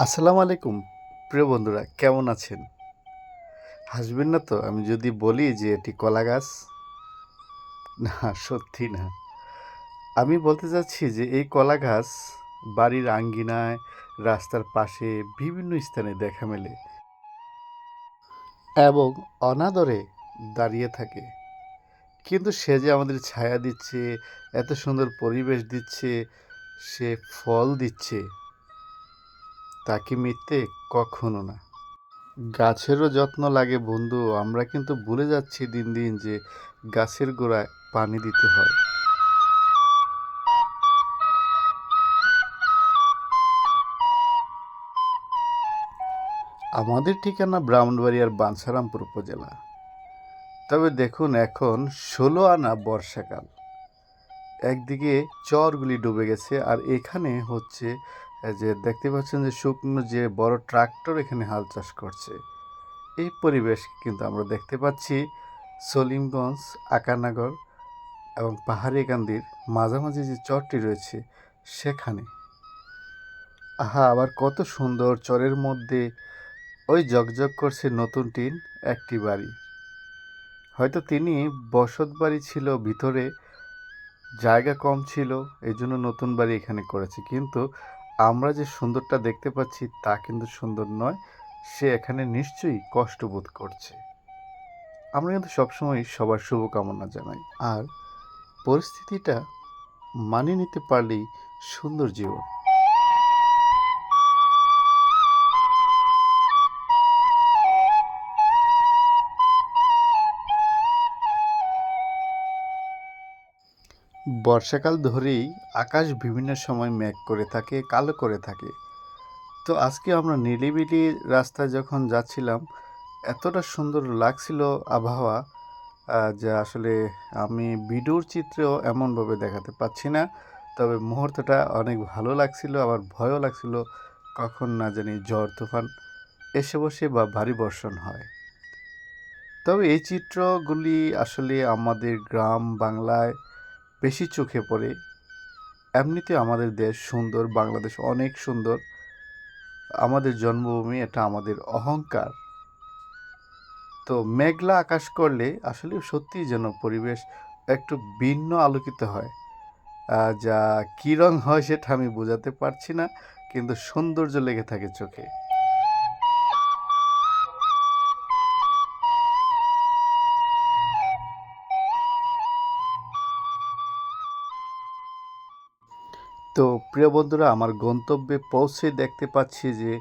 আসসালামু আলাইকুম, প্রিয় বন্ধুরা, কেমন আছেন? হাসবেন না তো? আমি যদি বলি যে এটি কলা গাছ? না, সত্যি না। আমি বলতে চাচ্ছি যে এই কলা গাছ বাড়ির আঙ্গিনায়, রাস্তার পাশে, বিভিন্ন স্থানে দেখা মেলে এবং অনাদরে দাঁড়িয়ে থাকে। কিন্তু সে যে আমাদের ছায়া দিচ্ছে, এত সুন্দর পরিবেশ দিচ্ছে, সে ফল দিচ্ছে তা কি মিথ্যে কখনো না। গাছেরও যত্ন লাগে বন্ধু, আমরা কিন্তু ভুলে যাচ্ছি দিন দিন যে গাছের গোড়ায় পানি দিতে হয়। আমাদের ঠিকানা ব্রাহ্মণবাড়িয়ার বাঞ্ছারামপুর উপজেলা। তবে দেখুন এখন ষোলো আনা বর্ষাকাল। একদিকে চরগুলি ডুবে গেছে আর এখানে হচ্ছে যে দেখতে পাচ্ছেন যে শুকনো যে বড় ট্রাক্টর এখানে হাল চাষ করছে। এই পরিবেশ কিন্তু আমরা দেখতে পাচ্ছি সলিমগঞ্জ আকানগর এবং পাহাড়ি কান্দির মাঝামাঝি যে চরটি রয়েছে সেখানে। আহা, আবার কত সুন্দর চরের মধ্যে ওই জগজগ করছে নতুন টিন, একটি বাড়ি। হয়তো তিনি বসত বাড়ি ছিল, ভিতরে জায়গা কম ছিল এই জন্য নতুন বাড়ি এখানে করেছে। কিন্তু আমরা যে সুন্দরটা দেখতে পাচ্ছি তা কিন্তু সুন্দর নয়, সে এখানে নিশ্চয়ই কষ্ট বোধ করছে। আমরা কিন্তু সবসময় সবার শুভকামনা জানাই, আর পরিস্থিতিটা মানিয়ে নিতে পারলেই সুন্দর জীবন বর্ষাকাল ধরেই আকাশ বিভিন্ন সময় মেঘ করে থাকে, কালো করে থাকে। তো আজকে আমরা নিলিবিলি রাস্তায় যখন যাচ্ছিলাম, এতটা সুন্দর লাগছিল আবহাওয়া যে আসলে আমি ভিডিওর চিত্রেও এমনভাবে দেখাতে পাচ্ছি না। তবে মুহূর্তটা অনেক ভালো লাগছিল, আবার ভয়ও লাগছিল, কখন না জানি ঝড় তুফান এসে বসে বা ভারী বর্ষণ হয়। তবে এই চিত্রগুলি আসলে আমাদের গ্রাম বাংলায় বেশি চোখে পড়ে। এমনিতে আমাদের দেশ সুন্দর, বাংলাদেশ অনেক সুন্দর। আমাদের জন্মভূমি এটা আমাদের অহংকার। তো মেঘলা আকাশ করলে আসলে সত্যিই যেন পরিবেশ একটু ভিন্ন আলোকিত হয়। যা কী রং হয় সেটা আমি বোঝাতে পারছি না, কিন্তু সৌন্দর্য লেগে থাকে চোখে। তো প্রিয় বন্ধুরা, আমার গন্তব্যে পৌঁছে দেখতে পাচ্ছি যে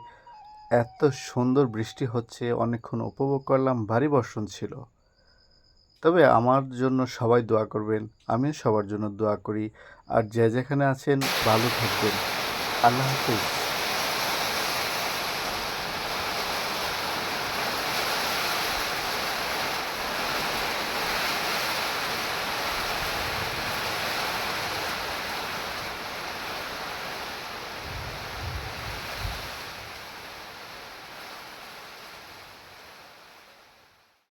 এত সুন্দর বৃষ্টি হচ্ছে, অনেকক্ষণ উপভোগ করলাম, ভারী বর্ষণ ছিল। তবে আমার জন্য সবাই দোয়া করবেন আমি সবার জন্য দোয়া করি। আর যে যেখানে আছেন, ভালো থাকবেন। আল্লাহ হাফিজ।